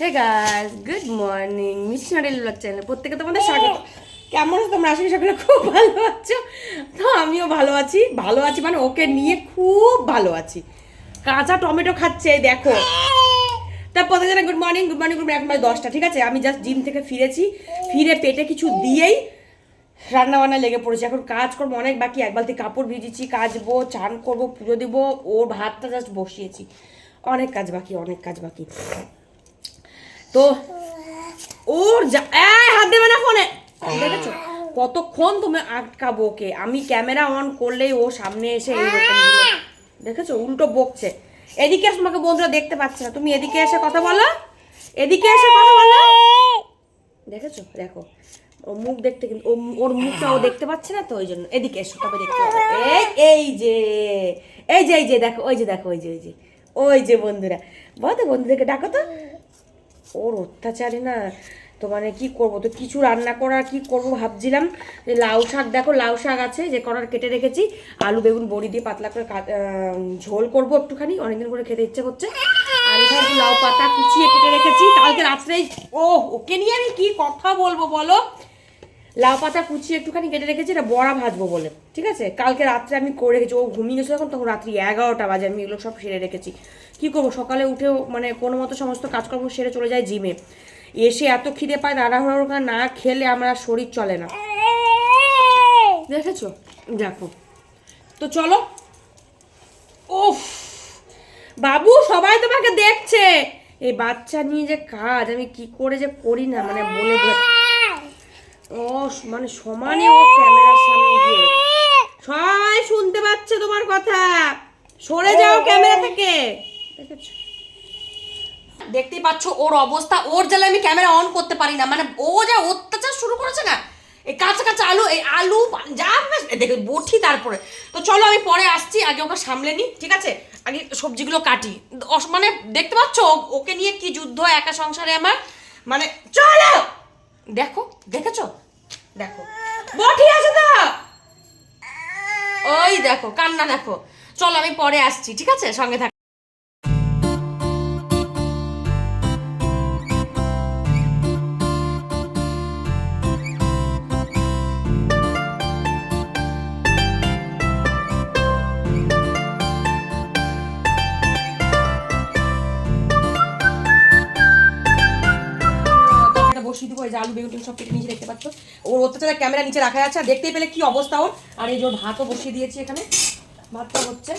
Hey guys good morning missionary blog channel প্রত্যেকে তোমাদের স্বাগত। কেমন আছো তোমরা? আশা করি সকলে খুব ভালো আছো। তো আমিও ভালো আছি ভালো আছি মানে ওকে নিয়ে খুব ভালো আছি। কাঁচা টমেটো খাচ্ছে দেখো। তা প্রত্যেক good morning good morning good morning এখন দশটা ঠিক আছে? আমি জাস্ট জিম থেকে ফিরেছি। ফিরে পেটে কিছু দিয়েই রান্না বান্না লেগে পড়েছে। এখন কাজ করব অনেক বাকি। এক বালতি কাপড় ভিজেছি কাচবো চান করব পুজো দিব। ওর ভাতটা জাস্ট বসিয়েছি। অনেক কাজ বাকি অনেক কাজ বাকি। তো ওর হাত দেবে না ফোনে। দেখেছ? কতক্ষণ তুমি আটকাবো ওকে? আমি ক্যামেরা অন করলেই ও সামনে এসে দেখেছ? উল্টো বকছে। এদিকে এসে, তোমাকে বন্ধুরা দেখতে পাচ্ছে না। তুমি এদিকে এসে কথা বলো। এদিকে এসে কথা বলো। দেখেছ? দেখো। ও মুখ দেখতে কিন্তু ওর মুখটা ও দেখতে পাচ্ছে না তো, ওই জন্য। এদিকে এসো, তবে দেখতে এই এই যে। এই যে এই যে, দেখো, ওই যে, দেখো, ওই যে ওই যে। ওই যে, বন্ধুরা। বলো বন্ধুদেরকে ডাকো তো। ওর অত্যাচারে না, তো মানে কি করব? তো কিছু রান্না করার কি করব ভাবছিলাম। যে লাউ শাক, দেখো লাউ শাক আছে, যে করার কেটে রেখেছি। আলু, বেগুন, বড়ি দিয়ে পাতলা করে ঝোল করব একটুখানি। অনেকদিন করে খেতে ইচ্ছে করছে। আর এখানে লাউ পাতা কুচিয়ে কেটে রেখেছি। কালকে রাত্রেই ও ওকে নিয়ে আমি কি কথা বলব বলো? লাউ পাতা কুচিয়ে একটুখানি কেটে রেখেছি, এটা বড়া ভাজবো বলে, ঠিক আছে? কালকে রাত্রে আমি করে রেখেছি, ও ঘুমিয়ে গেছিল যখন তখন রাত্রি এগারোটা বাজে, আমি এগুলো সব সেরে রেখেছি। কি করব? সকালে উঠেও মানে কোনো মতো সমস্ত কাজকর্ম সেরে চলে যায় জিমে। এসে এত খিদে পায় তাড়াহুড়ো না খেলে আমরা শরীর চলে না। দেখেছ? দেখো। তো চলো। ওফ বাবু, সবাই তোমাকে দেখছে! এই বাচ্চা নিয়ে যে কাজ, আমি কি করে যে করি না মানে বলে ও মানে সমানে ও ক্যামেরার সামনে সবাই শুনতে পাচ্ছে তোমার কথা। সরে যাও ক্যামেরা থেকে। দেখতেই পাচ্ছ ওর অবস্থা। ওর জ্বালা আমি ক্যামেরা অন করতে পারি না। মানে ও যা অত্যাচার শুরু করেছে না, এই কাঁচা কাঁচা আলু, এই আলু, যা দেখে বঠি তারপরে। তো চলো আমি পরে আসছি, আগে ওকে সামলে নিই, ঠিক আছে? আগে সবজিগুলো কাটি। মানে দেখতে পাচ্ছ ওকে নিয়ে কি যুদ্ধ, একা সংসারে আমার? মানে চলো! দেখো, দেখেছ? দেখো। বঠি আছে তো? ওই দেখো, কান্না দেখো। চলো, আমি পরে আসছি, ঠিক আছে? সঙ্গে থাক। বসিয়ে দিব, এই যে আলু, বেগুন, সব কেটে দেখতে পাচ্ছ ওর অত্যাচারে ক্যামেরা নিচে রাখা আছে, আর দেখতেই পেলে কি অবস্থা ওর। আর এই যে ভাতও বসিয়ে দিয়েছি এখানে। ভাতটা হচ্ছে।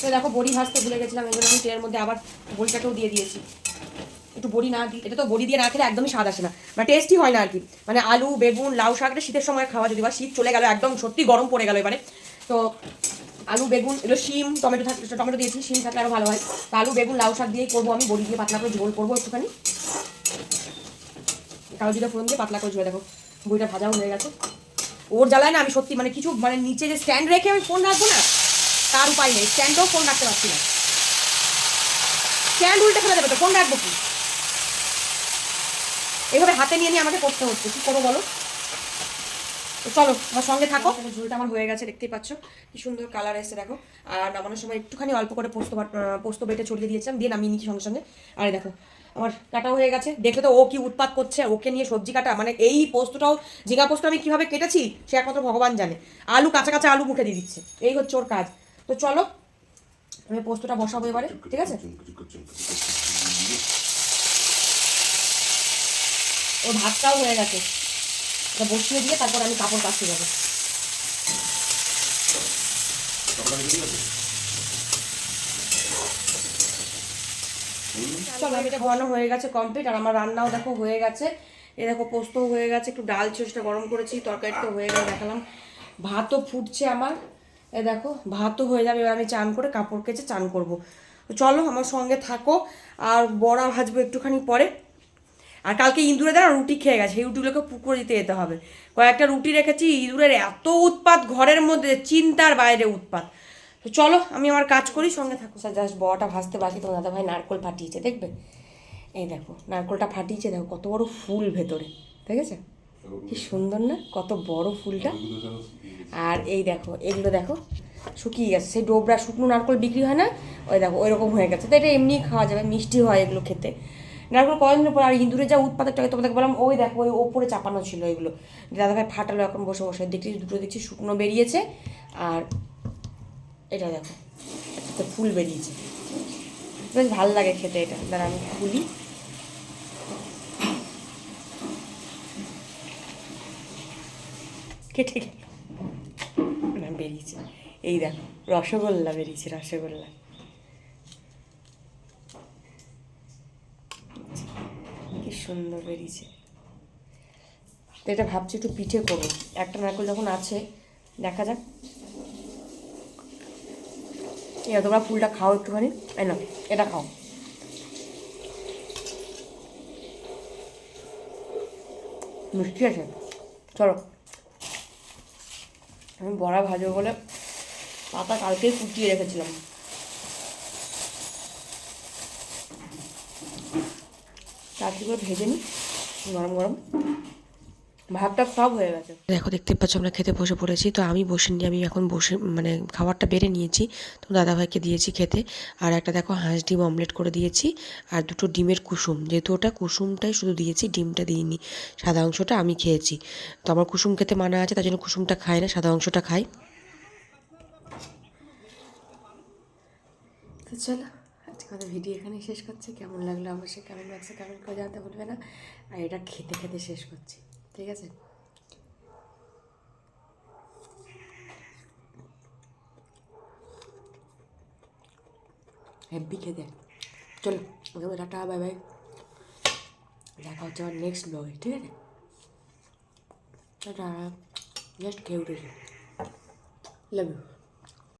তো দেখো, বড়ি ভাজতে ভুলে গেছিলাম জন্য আমি তেলের মধ্যে আবার বড়িটাকেও দিয়ে দিয়েছি। একটু বড়ি না দিই, এটা তো বড়ি দিয়ে না খেলে একদমই স্বাদ আসে না। মানে টেস্টই হয় না আর কি। মানে আলু, বেগুন, লাউ শাকটা শীতের সময় খাওয়া যদি বা শীত চলে গেল, একদম সত্যি গরম পড়ে গেল এবারে। তো আলু, বেগুন, এগুলো শিম, টমেটো থাকলে টমেটো দিয়েছি, শিম থাকলে আরও ভালো হয়। তো আলু, বেগুন, লাউ শাক দিয়েই করব আমি, বড়ি দিয়ে পাতলা করে ঝোল করব একটুখানি। কালো জিরা ফোড়ন দিয়ে পাতলা করে ঝোল দেখো বইটা ভাজাও হয়ে গেছে। ওর জ্বালায় না আমি সত্যি মানে কিছু মানে নিচে যে স্ট্যান্ড রেখে আমি ফোন রাখব না, তার উপায় নেই। স্ট্যান্ডেও ফোন রাখতে পারছি না। স্ট্যান্ড উল্টে ফেলে দেবে তো ফোন রাখব কি? এইভাবে হাতে নিয়ে নিয়ে আমাকে করতে হচ্ছে। কি করব বলো? তো চলো আমার সঙ্গে থাকো। ঝোলটা আমার হয়ে গেছে, দেখতেই পাচ্ছ। কি সুন্দর কালার এসেছে, দেখো। আর নামানোর সময় একটুখানি অল্প করে পোস্ত পোস্ত বেটে ছড়িয়ে দিয়েছিলাম, দিয়ে নামিয়ে নিচ্ছি সঙ্গে সঙ্গে। আর দেখো আমার কাটাও হয়ে গেছে। দেখলে তো ও কি উৎপাত করছে, ওকে নিয়ে সবজি কাটা। মানে এই পোস্তটাও ঝিঙা পোস্ত আমি কীভাবে কেটেছি, সে একমাত্র ভগবান জানে। আলু, কাঁচা কাঁচা আলু মুখে দিয়ে দিচ্ছে। এই হচ্ছে ওর কাজ। তো চলো, আমি পোস্তটা বসাবো এবারে, ঠিক আছে? ওর ভাতটাও হয়ে গেছে। এটা বসিয়ে দিয়ে তারপর আমি কাপড় কাচতে যাব। চলো এটা ঘন হয়ে গেছে কমপ্লিট আর আমার রান্নাও দেখো হয়ে গেছে। এ দেখো, পোস্তও হয়ে গেছে, একটু ডাল ছিল গরম করেছি তরকারিটা হয়ে গেলে, দেখালাম। ভাতও ফুটছে আমার। এ দেখো, ভাতও হয়ে যাবে, এবার আমি চান করে কাপড় কেচে চান করব। চলো, আমার সঙ্গে থাকো, আর বড়া ভাজবো একটুখানি পরে। আর কালকে ইঁদুরে দ্বারা রুটি খেয়ে গেছে, সেই রুটিগুলোকে পুকুরে দিতে যেতে হবে। কয়েকটা রুটি রেখেছি, ইঁদুরের এত উৎপাত ঘরের মধ্যে, চিন্তার বাইরে উৎপাত। তো চলো, আমি আমার কাজ করি, সঙ্গে থাকো। স্যার জাস্ট বড়াটা ভাজতে বাকি, তোমার দাদা ভাই নারকোল ফাটিয়েছে, দেখবে? এই দেখো, নারকোলটা ফাটিয়েছে, দেখো, কত বড় ফুল ভেতরে ঠিক আছে কি সুন্দর না? কত বড় ফুলটা। আর এই দেখো, এগুলো দেখো, শুকিয়ে গেছে। সেই ডোবরা শুকনো নারকোল বিক্রি হয় না? ওই দেখো, ওইরকম হয়ে গেছে। তো এটা এমনি খাওয়া যাবে, মিষ্টি হয় এগুলো খেতে। নারকেল কদিন পর, আর ইঁদুরে যা উৎপাদকটা তোমাদেরকে বললাম, ওই দেখো, ওই ওপরে চাপানো ছিল এগুলো। দাদাভাই ফাটালো, এখন বসে বসে। দেখছি, দুটো দেখছি শুকনো বেরিয়েছে, আর এটা দেখো, একটা ফুল বেরিয়েছে। বেশ ভালো লাগে খেতে এটা। দাঁড়া, আমি খুলি। কেটে গেল। না, বেরিয়েছে। এই দেখো, রসগোল্লা বেরিয়েছে, রসগোল্লা। কি সুন্দর বেরিয়েছে। তো এটা ভাবছি একটু পিঠে করব। একটা নারকেল যখন আছে, দেখা যাক এবার তোমরা ফুলটা খাও একটুখানি। এই না এটা খাও। মিষ্টি আছে? চলো। আমি বড়া ভাজবো বলে পাতা কালকেই কুটিয়ে রেখেছিলাম। তাড়াতাড়ি করে ভেজে নিই গরম গরম। ভাতটা সব হয়ে গেছে। দেখো দেখতে পাচ্ছ আমরা খেতে বসে পড়েছি। তো আমি বসে বসিনি আমি এখন বসে মানে খাবারটা বেড়ে নিয়েছি। তো দাদাভাইকে দিয়েছি খেতে। আর একটা দেখো হাঁস ডিম অমলেট করে দিয়েছি। আর দুটো ডিমের কুসুম। যেহেতু ওটা কুসুমটাই শুধু দিয়েছি ডিমটা দিইনি। সাদা অংশটা আমি খেয়েছি। তো আমার কুসুম খেতে মানা আছে তার জন্য কুসুমটা খাই না সাদা অংশটা খাই। তো চলো আজকে আমাদের ভিডিও এখানে শেষ করছি। কেমন লাগল অবশ্যই কেমন লাগছে কমেন্ট করে জানাতে ভুলবে না। আর এটা খেতে খেতে শেষ করছি। ঠিক আছে হেভি খেতে চলো ওকে টাটা বাই বাই দেখা হচ্ছে আমার নেক্সট ব্লগে ঠিক আছে টাটা জাস্ট খেয়ে উঠেছি লাভ ইউ